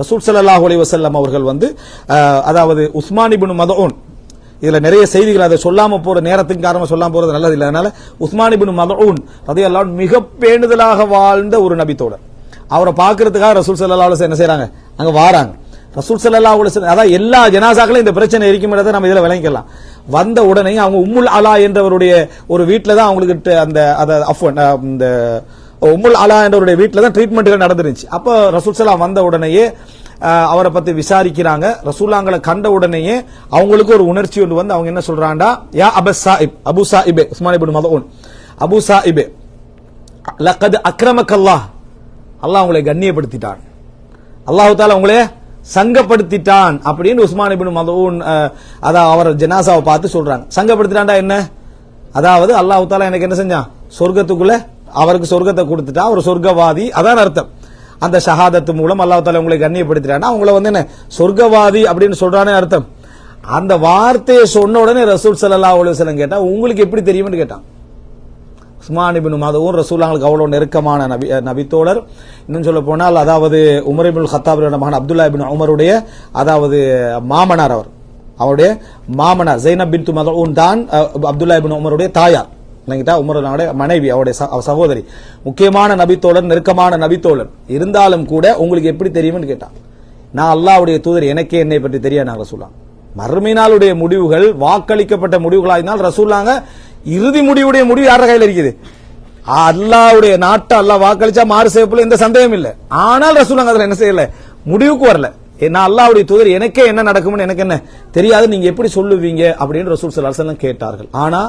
ரசூல் சல்லாஹ் அலைஹி அவர்கள் வந்து அதாவது உஸ்மானிபின் இப்னு மதூன் இதுல நிறைய செய்திகள் அதை சொல்லாம போற நேரத்துக்கு காரணமாக சொல்லாம போறது நல்லது இல்லை. அதனால உஸ்மானிபின் இப்னு மதூன் அதையெல்லாம் மிக பேணுதலாக வாழ்ந்த ஒரு நபித்தோட அவரை பார்க்கறதுக்காக ரசூல் சல்லா அலுவலம் என்ன செய்கிறாங்க அங்க வாராங்க. ரசூல் சல்லா அலுவலம் அதாவது அதான் எல்லா ஜனாசாக்களும் இந்த பிரச்சனை இருக்கும்ன்றதை நம்ம இதுல விளங்கிக்கலாம். வந்த உடனே அவங்க உம்முல் அலா என்றவருடைய ஒரு வீட்டில் தான் அவங்களுக்கு அந்த அதை அஃப் இந்த உம்முல் அலா என்றவருடைய வீட்டில் தான் ட்ரீட்மெண்ட்டுகள் நடந்துருந்துச்சு. அப்போ ரசூல் சலாம் வந்த உடனேயே அவரை பற்றி விசாரிக்கிறாங்க. ரசூலாங்களை கண்ட உடனேயே அவங்களுக்கு ஒரு உணர்ச்சி ஒன்று வந்து அவங்க என்ன சொல்றாண்டா யா அப சாஹிப் அபு சாஹிபே உஸ்மான் இபின் மதூன் அபு சாஹிபே லக்கத் அக்ரமக்கல்லா அல்லாஹ் அல்லாஹ் உங்களை கண்ணியப்படுத்திட்டான். அல்லாஹு தாலா உங்களே சங்கப்படுத்திட்டான் அப்படின்னு உஸ்மான் இபின் மதூன் அதான் அவர் ஜனாசாவை பார்த்து சொல்றாங்க. சங்கப்படுத்திட்டான்டா என்ன? அதாவது அல்லாஹு தாலா எனக்கு என்ன செஞ்சான்? சொர்க்கத்துக்குள்ள அவருக்கு சொர்க்கத்தை கொடுத்துட்டா அவர் சொர்க்கவாதி. அதான் அர்த்தம். அந்த ஷஹாதத்து மூலம் அல்லா தாலா உங்களை கண்ணியப்படுத்திட்டான்னா அவங்கள வந்து என்ன சொர்க்கவாதி அப்படின்னு சொல்றானே அர்த்தம். அந்த வார்த்தையை சொன்ன உடனே ரசூல் சல்லா அலுவலம் கேட்டா உங்களுக்கு எப்படி தெரியும்னு கேட்டான். உஸ்மானிபின் இபின் ரசூல்லாங்களுக்கு அவ்வளோ நெருக்கமான நபி நபித்தோழர். இன்னும் சொல்ல போனால் அதாவது உமரிபுல் இபின் மகன் அப்துல்லா பின் உமருடைய அதாவது மாமனார் அவர். அவருடைய மாமனார் ஜெய்னப் பின் மதவும் தான் அப்துல்லா பின் உமருடைய தாயார். இல்லைங்கிட்டா உமரனுடைய மனைவி அவருடைய சகோதரி. முக்கியமான நபித்தோழர் நெருக்கமான நபித்தோழர். இருந்தாலும் கூட உங்களுக்கு எப்படி தெரியும்னு கேட்டான். நான் அல்லாவுடைய தூதர் எனக்கே என்னை பற்றி தெரியாது நான் ரசூலா மறுமை முடிவுகள் வாக்களிக்கப்பட்ட முடிவுகளா இருந்தால் ரசூலாங்க இறுதி முடிவுடைய முடிவு யார கையில் இருக்குது? அல்லாவுடைய நாட்டை அல்லாஹ் வாக்களிச்சா மாறு செய்யப்பல எந்த சந்தேகம் இல்லை. ஆனால் ரசூலாங்க அதுல என்ன செய்யல? முடிவுக்கு வரல. நான் அல்லாவுடைய தூதர் எனக்கே என்ன நடக்கும்னு எனக்கு என்ன தெரியாது நீங்க எப்படி சொல்லுவீங்க அப்படின்னு ரசூல் ஸல்லல்லாஹு அலைஹி கேட்டார்கள். ஆனா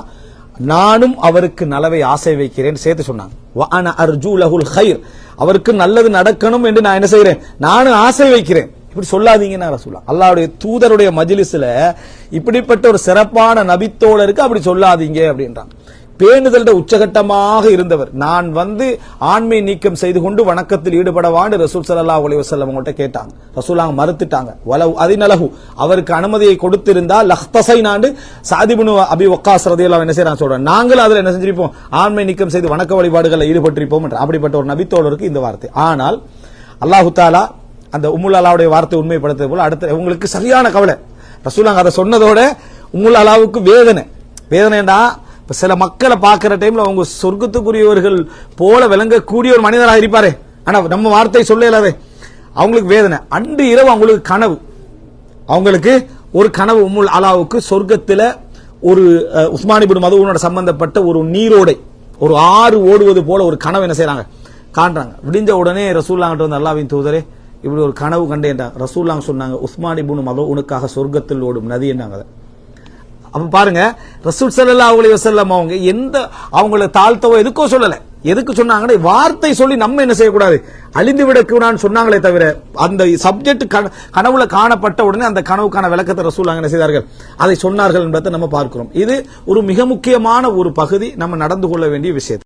நானும் அவருக்கு நலவை ஆசை வைக்கிறேன் சேர்த்து சொன்னாங்க. அர்ஜூ லஹுல் ஹைர். அவருக்கு நல்லது நடக்கணும் என்று நான் என்ன செய்யறேன் நானும் ஆசை வைக்கிறேன். இப்படி சொல்லாதீங்கன்னு ரசூலா. அல்லாவுடைய தூதருடைய மஜிலிஸ்ல இப்படிப்பட்ட ஒரு சிறப்பான நபித்தோழருக்கு அப்படி சொல்லாதீங்க அப்படின்றான் பேணுதல்ட உச்சகட்டமாக இருந்தவர். நான் வந்து ஆண்மை நீக்கம் செய்து கொண்டு வணக்கத்தில் ஈடுபடவான்னு ரசூல் சல்லா அலைஹி வஸல்லம் அவங்கள்ட்ட கேட்டாங்க. ரசூலாங்க மறுத்துட்டாங்க. வலவு அதினலகு அவருக்கு அனுமதியை கொடுத்திருந்தா லஹ்தசை நாண்டு சாதிபுனு அபி ஒக்காஸ் ரதியெல்லாம் என்ன செய்யறாங்க சொல்றேன். நாங்களும் அதுல என்ன செஞ்சிருப்போம்? ஆண்மை நீக்கம் செய்து வணக்க வழிபாடுகளில் ஈடுபட்டிருப்போம் என்று. அப்படிப்பட்ட ஒரு நபித்தோழருக்கு இந்த வார்த்தை. ஆனால் அல்லாஹு தாலா அந்த உம்முல் அலாவுடைய வார்த்தை உண்மைப்படுத்தது போல அடுத்த உங்களுக்கு சரியான கவலை. ரசூலாங்க அதை சொன்னதோட உம்முல் அலாவுக்கு வேதனை. வேதனைடா இப்ப சில மக்களை பார்க்கிற டைம்ல அவங்க சொர்க்கத்துக்குரியவர்கள் போல விளங்கக்கூடிய ஒரு மனிதராக இருப்பாரு. ஆனா நம்ம வார்த்தை சொல்ல அவங்களுக்கு வேதனை. அன்று இரவு அவங்களுக்கு கனவு. அவங்களுக்கு ஒரு கனவு உம்முல் அலாவுக்கு சொர்க்கத்தில் ஒரு அஹ், மதுவனோட சம்பந்தப்பட்ட ஒரு நீரோடை ஒரு ஆறு ஓடுவது போல ஒரு கனவு என்ன செய்யறாங்க காண்றாங்க. விடிஞ்ச உடனே ரசூல்லாங்கிட்ட வந்து அல்லாவின் தூதரே இப்படி ஒரு கனவு கண்டேன்றாங்க ரசூல்லாங்க சொன்னாங்க உஸ்மான் மதவு உனக்காக சொர்க்கத்தில் ஓடும் நதி என்னங்க? அதை அப்ப பாருங்க ரசூல் சல்லா அலைஹி வசல்லம் அவங்க எந்த அவங்கள தாழ்த்தவோ எதுக்கோ சொல்லல. எதுக்கு சொன்னாங்கன்னா வார்த்தை சொல்லி நம்ம என்ன செய்யக்கூடாது? அழிந்து விடக்கூடாதுன்னு சொன்னாங்களே தவிர அந்த சப்ஜெக்ட் கனவுல காணப்பட்ட உடனே அந்த கனவுக்கான விளக்கத்தை ரசூல் என்ன செய்தார்கள்? அதை சொன்னார்கள் என்பதை நம்ம பார்க்கிறோம். இது ஒரு மிக முக்கியமான ஒரு பகுதி. நம்ம நடந்து கொள்ள வேண்டிய விஷயம்